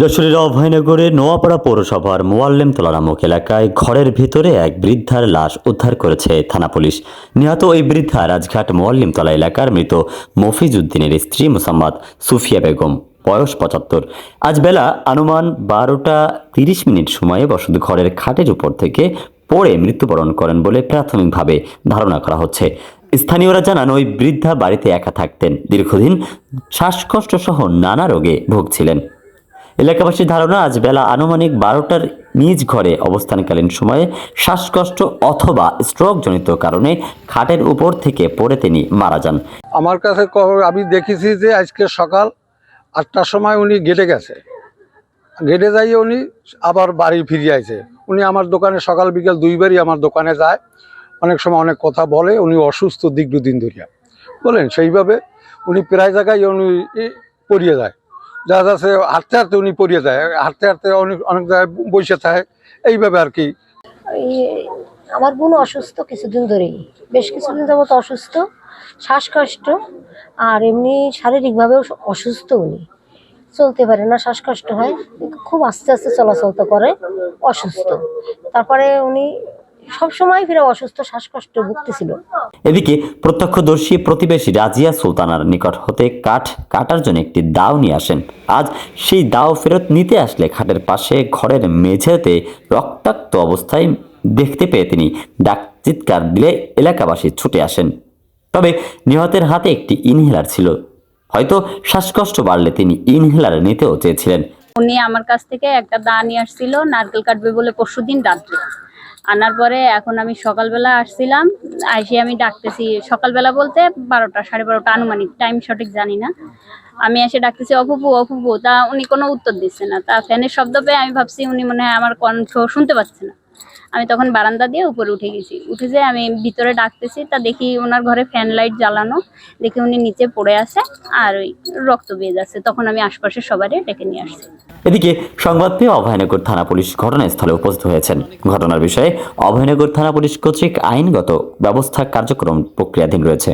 যশোরের অভয়নগরে নোয়াপাড়া পৌরসভার মোয়াল্লেমতলা নামক এলাকায় ঘরের ভিতরে এক বৃদ্ধার লাশ উদ্ধার করেছে থানা পুলিশ। নিহত ওই বৃদ্ধা রাজঘাট মোয়াল্লিমতলা এলাকার মৃত মফিজ উদ্দিনের স্ত্রী মোসাম্মদ সুফিয়া বেগম, বয়স পঁচাত্তর। আজ বেলা আনুমান বারোটা তিরিশ মিনিট সময়ে বসত ঘরের খাটের উপর থেকে পড়ে মৃত্যুবরণ করেন বলে প্রাথমিকভাবে ধারণা করা হচ্ছে। স্থানীয়রা জানান, ওই বৃদ্ধা বাড়িতে একা থাকতেন। দীর্ঘদিন শ্বাসকষ্ট সহ নানা রোগে ভুগছিলেন। এলাকাবাসীর ধারণা, আজ বেলা আনুমানিক বারোটার নিজ ঘরে অবস্থানকালীন সময়ে শ্বাসকষ্ট অথবা স্ট্রোকজনিত কারণে খাটের উপর থেকে পড়ে তিনি মারা যান। আমার কাছে আমি দেখেছি যে আজকে সকাল আটটার সময় উনি গেটে গেছে। গেটে যাইয়ে উনি আবার বাড়ি ফিরে আইছে। উনি আমার দোকানে সকাল বিকেল দুইবারই আমার দোকানে যায়। অনেক সময় অনেক কথা বলে, উনি অসুস্থ দীর্ঘদিন ধরিয়া। বলেন, সেইভাবে উনি প্রায় জায়গায় উনি পড়িয়ে যায়। যা যাচ্ছে হাঁটতে হাঁটতে উনি পড়িয়ে যায়, হাঁটতে হাঁটতে অনেক অনেক জায়গায় বসে থাকে, এইভাবে আর কি। আমার বোন অসুস্থ কিছুদিন ধরেই, বেশ কিছুদিন যাবত অসুস্থ, শ্বাসকষ্ট, আর এমনি শারীরিকভাবেও অসুস্থ উনি। চলতে পারে না, শ্বাসকষ্ট হয় খুব আস্তে আস্তে চলাচল করে, অসুস্থ। তারপরে উনি সবসময় ফিরে অসুস্থ শ্বাসকষ্ট ভুগতেছিল। এদিকে প্রত্যক্ষদর্শী প্রতিবেশী রাজিয়া সুলতানার নিকট হতে কাঠ কাটার জন্য একটি দাও নিয়ে আসেন। আজ সেই দাও ফেরত নিতে আসলে খাটের পাশে ঘরের মেঝেতে রক্তাক্ত অবস্থায় দেখতে পেয়ে তিনি ডাক চিৎকার দিলে এলাকাবাসী ছুটে আসেন। তবে নিহতের হাতে একটি ইনহেলার ছিল। হয়তো শ্বাসকষ্ট বাড়লে তিনি ইনহেলার নিতেও চেয়েছিলেন। উনি আমার কাছ থেকে একটা দা নিয়ে আসছিল নারকেল কাটবে বলে পরশুদিন রাত্রে। আনার পরে এখন আমি সকালবেলা আসছিলাম, আইসে আমি ডাকতেছি, সকালবেলা বলতে বারোটা, সাড়ে বারোটা আনুমানিক টাইম সঠিক জানি না। আমি এসে ডাকতেছি অপুপু অপুপু তা উনি কোনো উত্তর দিচ্ছে না। তা ফ্যানের শব্দ পেয়ে আমি ভাবছি উনি মনে হয় আমার কণ্ঠ শুনতে পাচ্ছে না। আমি তখন বারান্দা দিয়ে উপরে উঠে গেছি। উঠে যে আমি ভিতরে ডাকতেছি, তা দেখি ওনার ঘরে ফ্যান লাইট জ্বালানো। দেখি উনি নিচে পড়ে আছে আর ওই রক্ত বেয়ে যাচ্ছে। তখন আমি আশপাশের সবারই ডেকে নিয়ে আসছি। এদিকে সংবাদ পেয়ে অভয়নগর থানা পুলিশ ঘটনাস্থলে উপস্থিত হয়েছেন। ঘটনার বিষয়ে অভয়নগর থানা পুলিশ কর্তৃক আইনগত ব্যবস্থা কার্যক্রম প্রক্রিয়াধীন রয়েছে।